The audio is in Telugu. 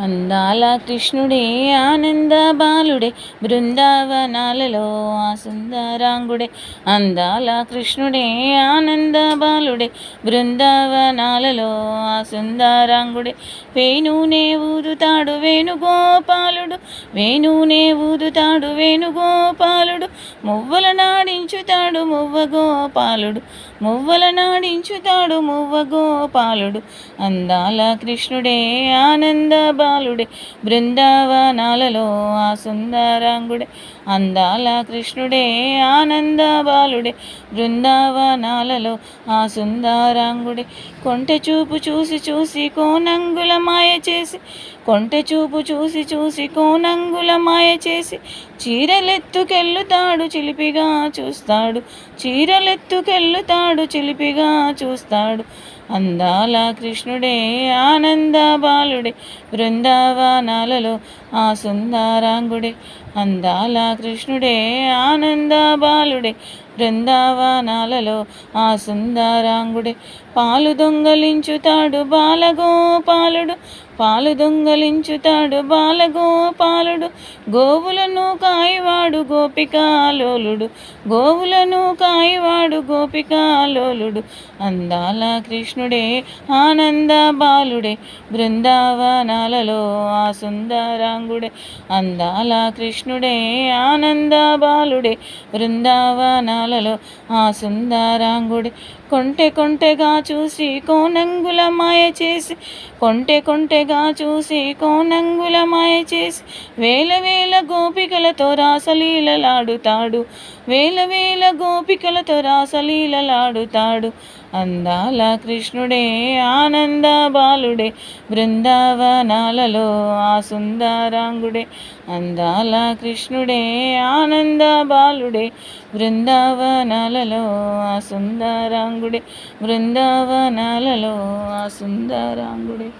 అందాల కృష్ణుడే ఆనంద బాలుడే బృందావనాలలో ఆ సుందరాంగుడే. అందాల కృష్ణుడే ఆనంద బాలుడే బృందావనాలలో ఆ సుందరాంగుడే. వేణునే ఊదుతాడు వేణుగోపాలుడు వేణునే ఊదుతాడు వేణుగోపాలుడు. మువ్వల నాడించుతాడు మువ్వ గోపాలుడు మువ్వల నాడించుతాడు మువ్వ గోపాలుడు. అందాల కృష్ణుడే ఆనంద బాలుడే. బృందావనాలలో ఆ సుందరాంగుడే. అందాల కృష్ణుడే ఆనంద బాలుడే. బృందావనాలలో ఆ సుందరాంగుడే. కొంటె చూపు చూసి చూసి కోనంగుల మాయ చేసి కొంటె చూపు చూసి చూసి కోనంగుల మాయ చేసి చీరలెత్తుకెళ్ళుతాడు చిలిపిగా చూస్తాడు. చీరలెత్తుకెళ్ళుతాడు చిలిపిగా చూస్తాడు. అందాల కృష్ణుడే ఆనంద బాలుడే బృందావనాలలో ఆ సుందరాంగుడే. అందాల కృష్ణుడే ఆనంద బాలుడే బృందావనాలలో ఆ సుందరాంగుడే పాలు దొంగలించుతాడు బాలగోపాలుడు పాలు దొంగలించుతాడు బాలగోపాలుడు. గోవులను కాయవాడు గోపికాలోలుడు గోవులను కాయవాడు గోపికాలోలుడు. అందాల కృష్ణుడే ఆనంద బాలుడే బృందావనాలలో ఆ సుందరాంగుడే. అందాల కృష్ణుడే ఆనంద బాలుడే బృందావనాలలో ఆ సుందరాంగుడే. కొంటె కొంటెగా చూసి కోనంగుల మాయ చేసి కొంటె కొంటెగా చూసి కోనంగుల మాయ చేసి వేల వేల గోపికలతో రాసలీలలాడుతాడు. వేల వేల గోపికలతో రాసలీలలాడుతాడు. అందాల కృష్ణుడే ఆనంద బాలుడే బృందావనాలలో ఆ సుందరాంగుడే. అందాల కృష్ణుడే ఆనంద బాలుడే బృందావనాలలో ఆ సుందరాంగుడే బృందావనాలలో ఆ సుందరాంగుడే.